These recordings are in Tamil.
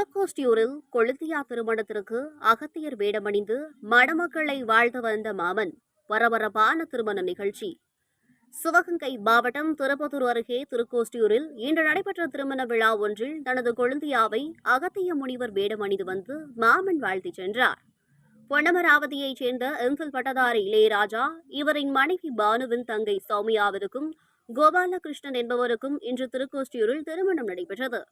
துறக்கோஷ்டியூரில் கொளுத்தியா திருமணத்திற்கு அகத்தியர் வேடமணிந்து மணமக்களை வாழ்த்து வந்த மாமன் பரபரப்பான திருமண நிகழ்ச்சி. சிவகங்கை மாவட்டம் திருப்பத்தூர் அருகே திருக்கோஷ்டியூரில் இன்று நடைபெற்ற திருமண விழா ஒன்றில் தனது கொழுந்தியாவை அகத்திய முனிவர் வேடமணிந்து வந்து மாமன் வாழ்த்திச் சென்றார். பொன்னமராவதியைச் சேர்ந்த எம்ஃபில் பட்டதாரி இளையராஜா இவரின் மனைவி பானுவின் தங்கை சௌமியாவிற்கும் கோபாலகிருஷ்ணன் என்பவருக்கும் இன்று திருக்கோஷ்டியூரில் திருமணம் நடைபெற்றது.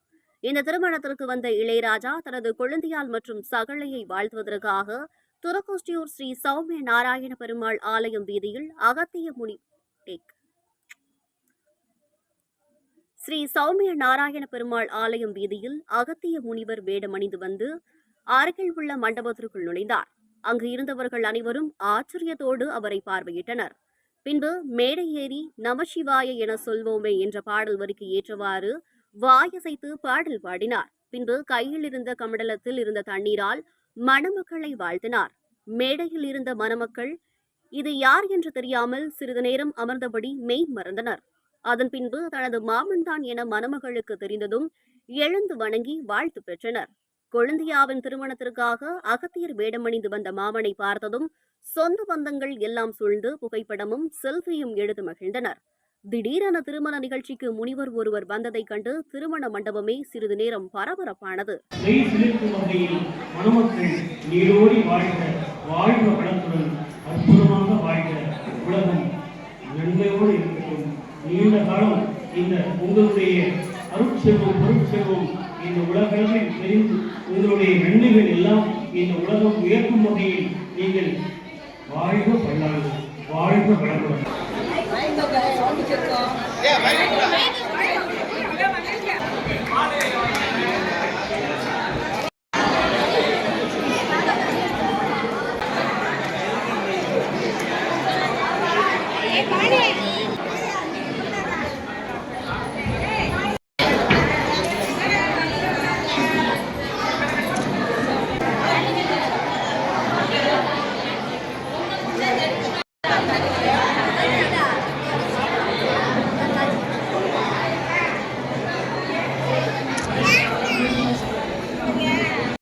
இந்த திருமணத்திற்கு வந்த இளையராஜா தனது குழந்தையால் மற்றும் சகலையை வாழ்த்துவதற்காக துரக்கோஷ்டியூர் ஸ்ரீ சௌமிய நாராயண பெருமாள் ஆலயம் வீதியில் அகத்திய முனி டேக். ஸ்ரீ சௌமிய நாராயண பெருமாள் ஆலயம் வீதியில் அகத்திய முனிவர் வேடமணிந்து வந்து அருகில் உள்ள மண்டபத்திற்குள் நுழைந்தார் அங்கு இருந்தவர்கள் அனைவரும் ஆச்சரியத்தோடு அவரை பார்வையிட்டனர் பின்பு மேடை ஏறி நமசிவாய என சொல்வோமே என்ற பாடல் வரிக்கு ஏற்றவாறு வாயசைத்து பாடல் பாடினார். பின்பு கையில் இருந்த கமடலத்தில் இருந்த தண்ணீரால் மணமக்களை வாழ்த்தினார். மேடையில் இருந்த மணமக்கள் இது யார் என்று தெரியாமல் சிறிது நேரம் அமர்ந்தபடி மெய் மறந்தனர். அதன் பின்பு தனது மாமன்தான் என மணமகளுக்கு தெரிந்ததும் எழுந்து வணங்கி வாழ்த்து பெற்றனர். கொழுந்தியாவின் திருமணத்திற்காக அகத்தியர் வேடமணிந்து வந்த மாமனை பார்த்ததும் சொந்த பந்தங்கள் எல்லாம் சூழ்ந்து புகைப்படமும் செல்ஃபியும் எடுத்து மகிழ்ந்தனர். திடீரென திருமண நிகழ்ச்சிக்கு முனிவர் ஒருவர் வந்ததைக் கண்டு திருமண மண்டபமே சிறிது நேரம் பரபரப்பானது. வாழ்க உலகம் தெரிந்து உங்களுடைய நன்மைகள் எல்லாம் இந்த உலகம் உயர்த்தும் வகையில் நீங்கள் பல்லாண்டு வாழ்க வளமுடன். Hey, Barney!